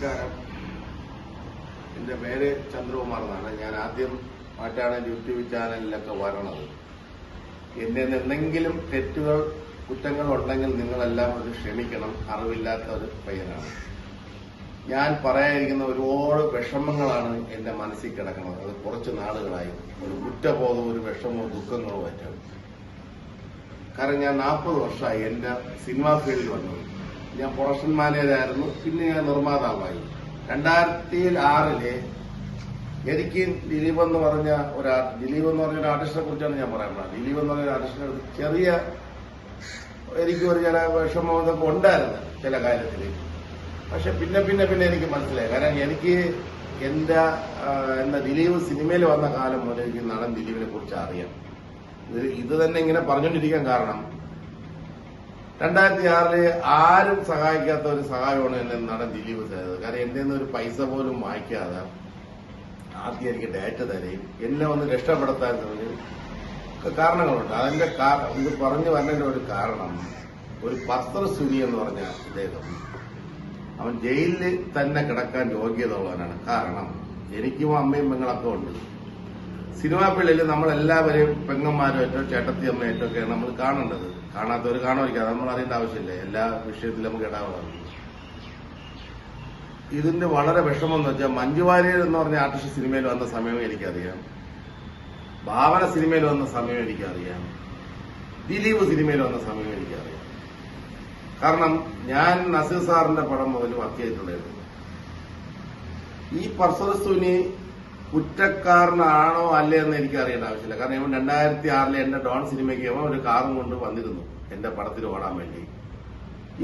നമസ്കാരം. എന്റെ പേര് ചന്ദ്രകുമാർ എന്നാണ് ഞാൻ ആദ്യം മാറ്റാണ് യൂട്യൂബ് ചാനലിലൊക്കെ വരണത്. എന്നെ എന്തെങ്കിലും തെറ്റുകൾ കുറ്റങ്ങൾ ഉണ്ടെങ്കിൽ നിങ്ങളെല്ലാം അത് ക്ഷമിക്കണം. അറിവില്ലാത്ത ഒരു പയ്യനാണ്. ഞാൻ പറയാതിരിക്കുന്ന ഒരുപാട് വിഷമങ്ങളാണ് എന്റെ മനസ്സിൽ കിടക്കുന്നത്. അത് കുറച്ച് നാളുകളായി. ഒരു കുറ്റബോധവും ഒരു വിഷമവും ദുഃഖങ്ങളോ പറ്റും കാരണം ഞാൻ നാൽപ്പത് വർഷമായി എന്റെ സിനിമാ ഫീൽഡിൽ വന്നത് ഞാൻ പ്രൊഡക്ഷൻ മാനേജറായിരുന്നു പിന്നെ ഞാൻ നിർമ്മാതാവായി. രണ്ടായിരത്തി ആറിലെ എനിക്ക് ദിലീപ് എന്ന് പറഞ്ഞ ഒരു ദിലീപ് എന്ന് പറഞ്ഞ ഒരു ആർട്ടിസ്റ്റിനെ കുറിച്ചാണ് ഞാൻ പറയുന്നത് ദിലീപ് എന്ന് പറഞ്ഞ ആർട്ടിസ്റ്റിനെ ചെറിയ എനിക്ക് ഒരു ചില വിഷമതൊക്കെ ഉണ്ടായിരുന്നു ചില കാര്യത്തിൽ പക്ഷെ പിന്നെ പിന്നെ പിന്നെ എനിക്ക് മനസ്സിലായി. കാരണം എനിക്ക് എന്റെ എന്ന ദിലീപ് സിനിമയിൽ വന്ന കാലം മുതൽ എനിക്ക് നടൻ ദിലീപിനെ കുറിച്ച് അറിയാം. ഇത് തന്നെ ഇങ്ങനെ പറഞ്ഞുകൊണ്ടിരിക്കാൻ കാരണം രണ്ടായിരത്തി ആറിൽ ആരും സഹായിക്കാത്ത ഒരു സഹായമാണ് എന്നെ നടൻ ദിലീപ് ചെയ്തത് കാരണം എന്റെ ഒരു പൈസ പോലും വാങ്ങിക്കാതെ ആദ്യം എനിക്ക് ഡേറ്റ തരുകയും എന്നെ ഒന്ന് രക്ഷപ്പെടുത്താൻ കാരണങ്ങളുണ്ട്. അതിന്റെ ഇത് പറഞ്ഞു വരേണ്ട ഒരു കാരണം ഒരു പത്ര സുനി എന്ന് പറഞ്ഞ ഇദ്ദേഹം അവൻ ജയിലിൽ തന്നെ കിടക്കാൻ യോഗ്യത ഉള്ളവനാണ്. കാരണം എനിക്കും അമ്മയും പെങ്ങളൊക്കെ ഉണ്ട്. സിനിമാ നമ്മളെല്ലാവരെയും പെങ്ങന്മാരുമായിട്ടോ ചേട്ടത്തി അമ്മയായിട്ടോ ഒക്കെയാണ് നമ്മൾ കാണേണ്ടത്. കാണാത്തവർ കാണുമായിരിക്കും അത് നമ്മൾ അറിയേണ്ട ആവശ്യമില്ല. എല്ലാ വിഷയത്തിലും നമുക്ക് ഇടാവുന്നതാണ് ഇതിന്റെ വളരെ വിഷമം എന്ന് വെച്ചാൽ മഞ്ജുവാര്യർ എന്ന് പറഞ്ഞ ആർട്ടിസ്റ്റ് സിനിമയിൽ വന്ന സമയം എനിക്കറിയാം. ഭാവന സിനിമയിൽ വന്ന സമയം എനിക്കറിയാം. ദിലീപ് സിനിമയിൽ വന്ന സമയം എനിക്കറിയാം. കാരണം ഞാൻ നസീർ സാറിന്റെ പടം മുതൽ വർക്ക് ചെയ്തിട്ടുണ്ടായിരുന്നു. ഈ പർസറസുനി കുറ്റക്കാരനാണോ അല്ലേ എന്ന് എനിക്ക് അറിയേണ്ട ആവശ്യമില്ല. കാരണം ഇവൻ രണ്ടായിരത്തി ആറിലെ എന്റെ ഡോൺ സിനിമയ്ക്ക് ഇവൻ ഒരു കാറും കൊണ്ട് വന്നിരുന്നു. എന്റെ പടത്തിൽ ഓടാൻ വേണ്ടി.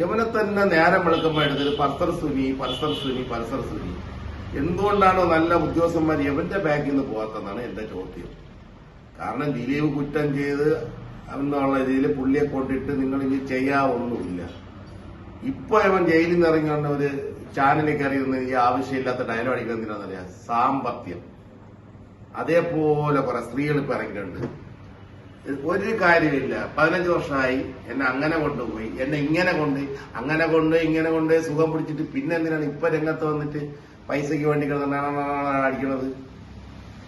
ഇവനെ തന്നെ നേരം വെളുക്കുമ്പോൾ എടുത്തത് പർസർ സുനി പർസർ സുനി പർസർ സുനി. എന്തുകൊണ്ടാണോ നല്ല ഉദ്യോഗസ്ഥന്മാർ എവന്റെ ബാഗിൽ നിന്ന് പോകാത്തതാണ് എന്റെ ചോദ്യം. കാരണം ദിലീപ് കുറ്റം ചെയ്ത് എന്നുള്ള രീതിയിൽ പുള്ളിയെ കൊണ്ടിട്ട് നിങ്ങൾ ഇനി ചെയ്യാവൊന്നുമില്ല. ഇപ്പൊ ഇവൻ ജയിലിൽ നിന്ന് ഇറങ്ങിക്കൊണ്ട് ഒരു ചാനലിൽ കയറി ഈ ആവശ്യമില്ലാത്ത ഡയലോഗ് എന്തിനാണെന്നറിയാം? സാമ്പത്യം അതേപോലെ കുറെ സ്ത്രീകൾ ഇപ്പൊ ഇറങ്ങിയിട്ടുണ്ട്. ഒരു കാര്യമില്ല. പതിനഞ്ച് വർഷമായി എന്നെ അങ്ങനെ കൊണ്ടുപോയി എന്നെ ഇങ്ങനെ കൊണ്ട് അങ്ങനെ കൊണ്ട് ഇങ്ങനെ കൊണ്ട് സുഖം പിടിച്ചിട്ട് പിന്നെ എന്തിനാണ് ഇപ്പൊ രംഗത്ത് വന്നിട്ട് പൈസയ്ക്ക് വേണ്ടി കിടന്നാണ് അടിക്കണത്?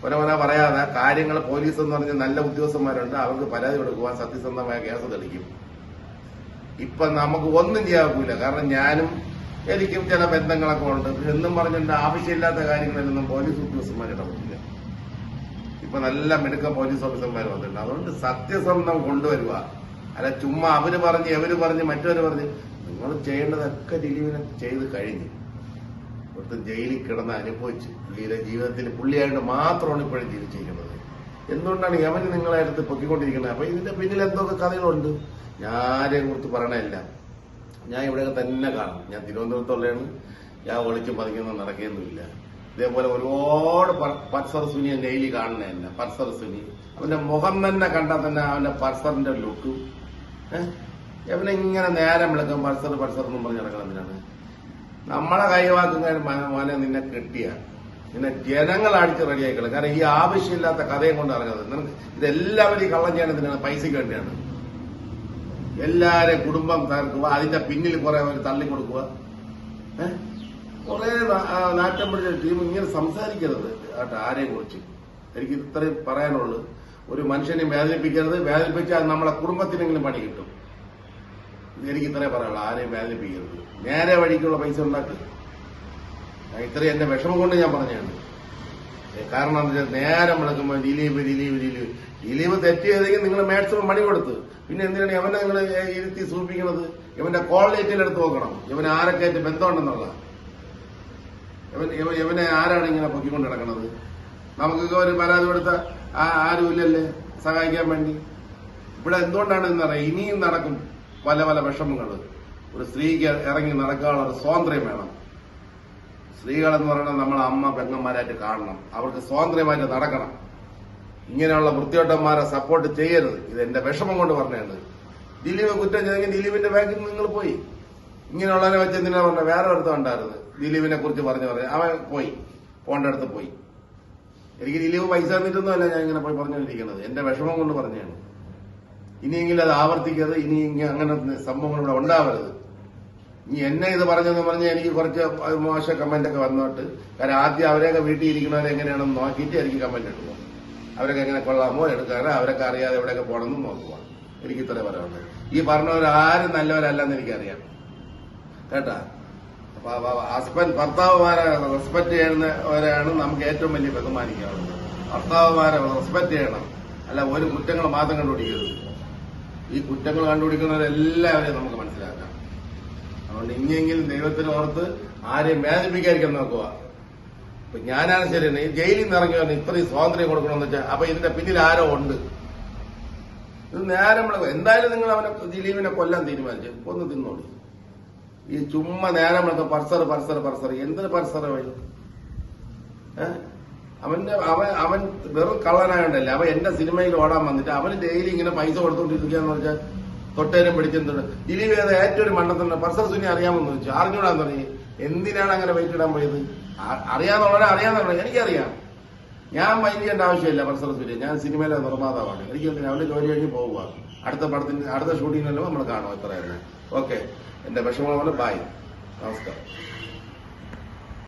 ഒരേ പോലെ പറയാതെ കാര്യങ്ങൾ പോലീസ് എന്ന് പറഞ്ഞ നല്ല ഉദ്യോഗസ്ഥന്മാരുണ്ട്. അവർക്ക് പരാതി കൊടുക്കുക സത്യസന്ധമായ കേസ് തെളിക്കും ഇപ്പൊ നമുക്ക് ഒന്നും ചെയ്യാക്കൂല കാരണം ഞാനും എനിക്കും ചില ബന്ധങ്ങളൊക്കെ ഉണ്ട്. എന്നും പറഞ്ഞിട്ട് ആവശ്യമില്ലാത്ത കാര്യങ്ങളിലൊന്നും പോലീസ് ഉദ്യോഗസ്ഥന്മാർ ഇടപെടില്ല. ഇപ്പൊ നല്ല മിടുക്ക പോലീസ് ഓഫീസർമാർ വന്നിട്ടുണ്ട്. അതുകൊണ്ട് സത്യസന്ധം കൊണ്ടുവരിക. അല്ല ചുമ്മാ അവർ പറഞ്ഞ് എവര് പറഞ്ഞ് മറ്റവര് പറഞ്ഞ്. നിങ്ങൾ ചെയ്യേണ്ടതൊക്കെ ദിലീപിനെ ചെയ്ത് കഴിഞ്ഞു. ഇവിടുത്തെ ജയിലിൽ കിടന്ന് അനുഭവിച്ച് പുള്ളിയുടെ ജീവിതത്തിൽ പുള്ളിയായിട്ട് മാത്രമാണ് ഇപ്പോഴും ജീവിച്ചിരിക്കുന്നത്. എന്തുകൊണ്ടാണ് യമന് നിങ്ങളെ അടുത്ത് പൊക്കിക്കൊണ്ടിരിക്കുന്നത്? അപ്പൊ ഇതിന്റെ പിന്നിൽ എന്തൊക്കെ കഥകളുണ്ട്? ഞാൻ ആരെയും കുറിച്ച് പറയണമില്ല ഞാൻ ഇവിടെയൊക്കെ തന്നെ കാണും. ഞാൻ തിരുവനന്തപുരത്തുള്ളതാണ് ഞാൻ ഒളിച്ചും പതിക്കൊന്നും നടക്കുകയൊന്നുമില്ല ഇതേപോലെ ഒരുപാട് പർസർ സുനിയെ ഡെയിലി കാണുന്നതന്നെ പർസർ സുനി അവന്റെ മുഖം തന്നെ കണ്ടാൽ തന്നെ അവന്റെ പർസറിന്റെ ലുക്ക് അവനെ ഇങ്ങനെ നേരം വിളക്കും പൾസർ പൾസർ എന്നും പറഞ്ഞ് നടക്കണതിനാണ് നമ്മളെ കൈവാക്കുന്ന മോനെ നിന്നെ കെട്ടിയ. നിന്നെ ജനങ്ങൾ അടിച്ച് റെഡിയാക്കണം കാരണം ഈ ആവശ്യമില്ലാത്ത കഥയും കൊണ്ട് ഇറങ്ങുന്നത് നിനക്ക് ഇതെല്ലാവരും ഈ കള്ളം ചെയ്യണതിനാണ് പൈസയ്ക്ക് വേണ്ടിയാണ്. എല്ലാരെയും കുടുംബം തകർക്കുക അതിന്റെ പിന്നിൽ കുറെ അവർ തള്ളിക്കൊടുക്കുക ഏഹ് കുറെ നാറ്റം പിടിച്ച ടീം ഇങ്ങനെ സംസാരിക്കരുത്. കേട്ടോ ആരെയും കുറിച്ച്. എനിക്ക് ഇത്രയും പറയാനുള്ളൂ. ഒരു മനുഷ്യനെ വേദനിപ്പിക്കരുത്. വേദനിപ്പിച്ചാൽ നമ്മളെ കുടുംബത്തിനെങ്കിലും പണി കിട്ടും. എനിക്ക് ഇത്രേ പറയാനുള്ളൂ. ആരെയും വേദനിപ്പിക്കരുത്. നേരെ വഴിക്കുള്ള പൈസ ഉണ്ടാക്കുക ഇത്രയും എന്റെ വിഷമം കൊണ്ട് ഞാൻ പറഞ്ഞതാണ് ഏ, കാരണം എന്താ വെച്ചാൽ നേരം വിളക്കുമ്പോൾ ദിലീപ് ദിലീപ് ദിലീപ്. ദിലീപ് തെറ്റ് ചെയ്തെങ്കിൽ നിങ്ങൾ മാക്സിമം പണി കൊടുത്ത്. പിന്നെ എന്തിനാണ് ഇവനെ നിങ്ങൾ ഇരുത്തി സൂചിപ്പിക്കുന്നത്? ഇവന്റെ കോൾ എടുത്ത് നോക്കണം. ഇവന് ആരൊക്കെ ആയിട്ട് ബന്ധമുണ്ടെന്നുള്ള ഇവൻ ഇവനെ ആരാണ് ഇങ്ങനെ പൊക്കിക്കൊണ്ട് നടക്കുന്നത് നമുക്കൊക്കെ ഒരു പരാതി കൊടുത്ത ആരും ഇല്ലല്ലേ? സഹായിക്കാൻ വേണ്ടി. ഇവിടെ എന്തുകൊണ്ടാണ് എന്നറിയാം ഇനിയും നടക്കും പല പല വിഷമങ്ങൾ. ഒരു സ്ത്രീക്ക് ഇറങ്ങി നടക്കാനുള്ള ഒരു സ്വാതന്ത്ര്യം വേണം. സ്ത്രീകളെന്ന് പറയുന്നത് നമ്മളെ അമ്മ പെങ്ങന്മാരായിട്ട് കാണണം. അവർക്ക് സ്വാതന്ത്ര്യമായിട്ട് നടക്കണം. ഇങ്ങനെയുള്ള വൃത്തിയോട്ടന്മാരെ സപ്പോർട്ട് ചെയ്യരുത്. ഇത് എന്റെ വിഷമം കൊണ്ട് പറഞ്ഞത് ദിലീപ് കുറ്റം ചെയ്തെങ്കിൽ ദിലീപിന്റെ ബാങ്കിൽ നിങ്ങൾ പോയി. ഇങ്ങനെയുള്ളവനെ വെച്ച് എന്തിനാ പറഞ്ഞ? വേറെ ഒരുത്തം ഉണ്ടായിരുന്നു ദിലീപിനെ കുറിച്ച് പറഞ്ഞു പറഞ്ഞു. അവൻ പോയി. പോണ്ട അടുത്ത് പോയി. എനിക്ക് ദിലീപ് പൈസ തന്നിട്ടൊന്നുമല്ല ഞാൻ ഇങ്ങനെ പോയി പറഞ്ഞുകൊണ്ടിരിക്കുന്നത്. എന്റെ വിഷമം കൊണ്ട് പറഞ്ഞാണ്. ഇനിയെങ്കിലും അത് ആവർത്തിക്കരുത്. ഇനി അങ്ങനെ സംഭവങ്ങൾ ഇവിടെ ഉണ്ടാവരുത്. ഇനി എന്നെ ഇത് പറഞ്ഞെന്ന് പറഞ്ഞ് എനിക്ക് കുറച്ച് മോശ കമന്റ് ഒക്കെ വന്നോട്ട്. കാരണം ആദ്യം അവരെയൊക്കെ വീട്ടിൽ ഇരിക്കുന്നവരെ എങ്ങനെയാണെന്ന് നോക്കിയിട്ട് എനിക്ക് കമന്റ് ഇടുക അവരൊക്കെ എങ്ങനെ കൊള്ളാമോ എടുക്കാനോ അവരൊക്കെ അറിയാതെ എവിടെയൊക്കെ പോകണമെന്ന് നോക്കുക എനിക്ക് ഇത്രേ പറയാനുള്ളത് ഈ പറഞ്ഞവർ ആരും നല്ലവരല്ലെന്ന് എനിക്കറിയാം. കേട്ടാ? അപ്പൊ ഹസ്ബൻഡ് ഭർത്താവുമാരെ റെസ്പെക്ട് ചെയ്യുന്നവരെയാണ് നമുക്ക് ഏറ്റവും വലിയ ബഹുമാനിക്കാവുന്നത് ഭർത്താവുമാരെ റെസ്പെക്ട് ചെയ്യണം. അല്ല ഒരു കുറ്റങ്ങൾ മാത്രം കണ്ടുപിടിക്കരുത്. ഈ കുറ്റങ്ങൾ കണ്ടുപിടിക്കുന്നവരെല്ലാവരെയും നമുക്ക് മനസ്സിലാക്കാം. അതുകൊണ്ട് ഇനിയെങ്കിലും ദൈവത്തിന് ഓർത്ത് ആരെയും വേദനിപ്പിക്കാതിരിക്കാൻ നോക്കുക. ഇപ്പൊ ഞാനാണ് ശരി ഈ ജയിലിൽ നിന്ന് ഇറങ്ങി വന്ന് ഇത്രയും സ്വാതന്ത്ര്യം കൊടുക്കണമെന്ന് വെച്ചാൽ അപ്പൊ ഇതിന്റെ പിന്നിൽ ആരോ ഉണ്ട്? ഇത് നേരം എന്തായാലും നിങ്ങൾ അവനെ ദിലീപിനെ കൊല്ലാൻ തീരുമാനിച്ചു. ഒന്ന് തിന്നോളി. ഈ ചുമ്മ നേരം വിളക്കം പർസർ പർസർ പർസർ എന്തിന് പർസർ വഴി അവന്റെ അവൻ അവൻ വെറും കള്ളനായോണ്ടല്ലേ. അവൻ എന്റെ സിനിമയിൽ ഓടാൻ വന്നിട്ട് അവന് ഡെയിലി ഇങ്ങനെ പൈസ കൊടുത്തോണ്ടിരിക്കുകയെന്ന് വെച്ചാൽ തൊട്ടേനും പിടിക്കുന്നുണ്ട് ഇനി വേറെ ഏറ്റവും ഒരു മണ്ടത്തന്നെ പർസർ സുനി അറിയാമെന്ന് വെച്ചു അറിഞ്ഞൂടാന്ന് പറഞ്ഞു. എന്തിനാണ് അങ്ങനെ വെയിറ്റ് ഇടാൻ പോയത്? അറിയാന്നുള്ളവരെ അറിയാന്നുള്ളത് എനിക്കറിയാം. ഞാൻ മൈൻഡ് ആവശ്യമില്ല പർസർ സൂര്യ ഞാൻ സിനിമയിലെ നിർമ്മാതാവാണ്. എനിക്ക് അവന്റെ ജോലി കഴിഞ്ഞ് പോവുക. അടുത്ത പടത്തിന് അടുത്ത ഷൂട്ടിങ്ങിനെല്ലാം നമ്മൾ കാണും എത്ര ഓക്കെ എന്റെ വിഷമമാണ് ബായ് നമസ്കാരം.